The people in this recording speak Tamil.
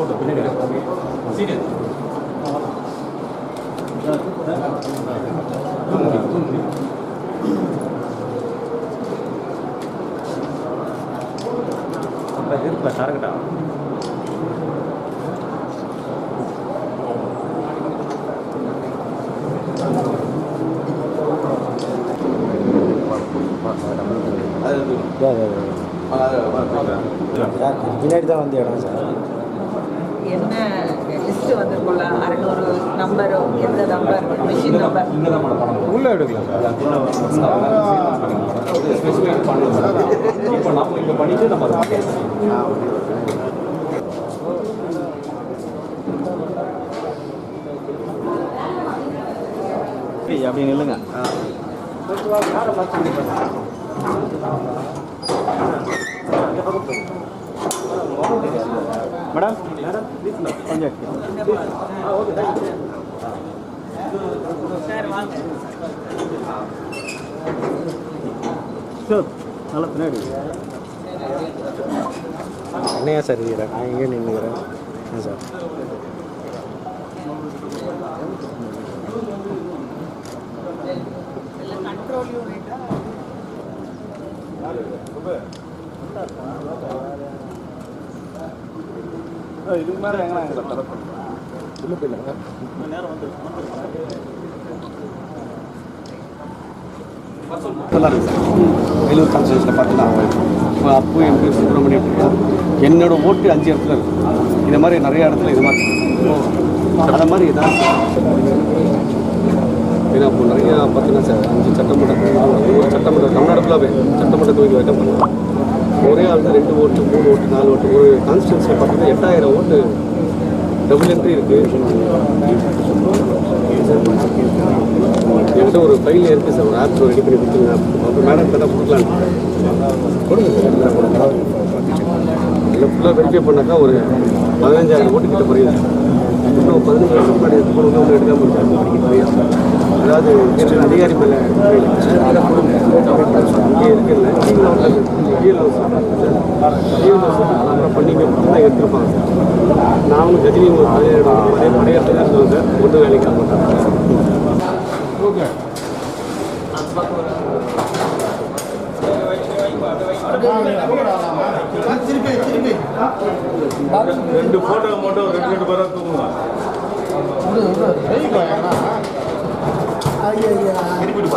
போட்டோ பின்னாடி சீனியர் அப்போ இருப்பா சரக்கட்டா பின்னாடி தான் வந்து இடம் சார். என்ன லிஸ்ட் வந்திருக்கும்ல? அறநூறு நம்பரோ எந்த நம்பர் மிஷின் நம்பர் உள்ளே எடுக்கலாம். இப்போ நம்ம இங்கே பண்ணிட்டு நம்ம. அப்படி நில்லுங்க. மேடம் கொஞ்சம் சார் வாங்க சார் நல்லா பின்னாடி என்னையா சார்? இருக்கிறேன் நான் எங்கே நின்றுக்கிறேன் சார் கண்ட்ரோல் யூனிட்டா இதுக்கு மேலே எங்கே எங்களை தரப்பு உள்ள போயிடலாங்க நல்லா இருக்கு சார் வேலூர் கான்ஸ்டியூஷனில் பார்த்தீங்கன்னா அப்பு எம்பி சுப்பிரமணியம் என்னோட ஓட்டு அஞ்சு இடத்துல இருக்கு. இந்த மாதிரி நிறைய இடத்துல இது மாதிரி அந்த மாதிரி இதான் ஏன்னா இப்போ நிறைய பார்த்தீங்கன்னா சார் அஞ்சு சட்டமன்ற ஒரு சட்டமன்ற தமிழ்நாடு ஃபுல்லாகவே சட்டமன்ற தொகுதி வைக்க பண்ணுவோம் ஒரே ஆள் தான் ரெண்டு ஓட்டு மூணு ஓட்டு நாலு ஓட்டு. ஒரு கான்ஸ்டியூன்சியில் பார்த்தீங்கன்னா எட்டாயிரம் ஓட்டு டபுள் என்ட்ரி இருக்குது என்கிட்ட ஒரு ஃபைல் இருக்குது சார். ஒரு ஆப் ரெடி பண்ணி கொடுத்துருங்க அப்புறம் மேடம் தான் கொடுக்கலாம். கொடுங்க சார். இல்லை ஃபுல்லாக வெரிஃபை பண்ணாக்கா ஒரு பதினஞ்சாயிரம் ஓட்டு கிட்ட குறையுது இன்னும் பதினஞ்சாயிரம் முன்னாடி எடுத்து போனவங்க ஒன்றும் எடுக்காமல் இருக்காங்க புரியுது அதாவது இருக்கிற அதிகாரி மேலே இங்கே இருக்குல்ல டிஎல் அப்புறம் பண்ணிங்க தான் எடுத்துருப்பாங்க சார் நானும் கஜினி ஒரு பதினேழு அதே படையத்தில் இருந்தவங்க ஒன்றும் வேலைக்கு ஆக மாட்டாங்க ரெண்டு ஃபோட்டோ மட்டும் ரெண்டு ரெண்டு பேராக தூங்குங்க திருப்பிட்டு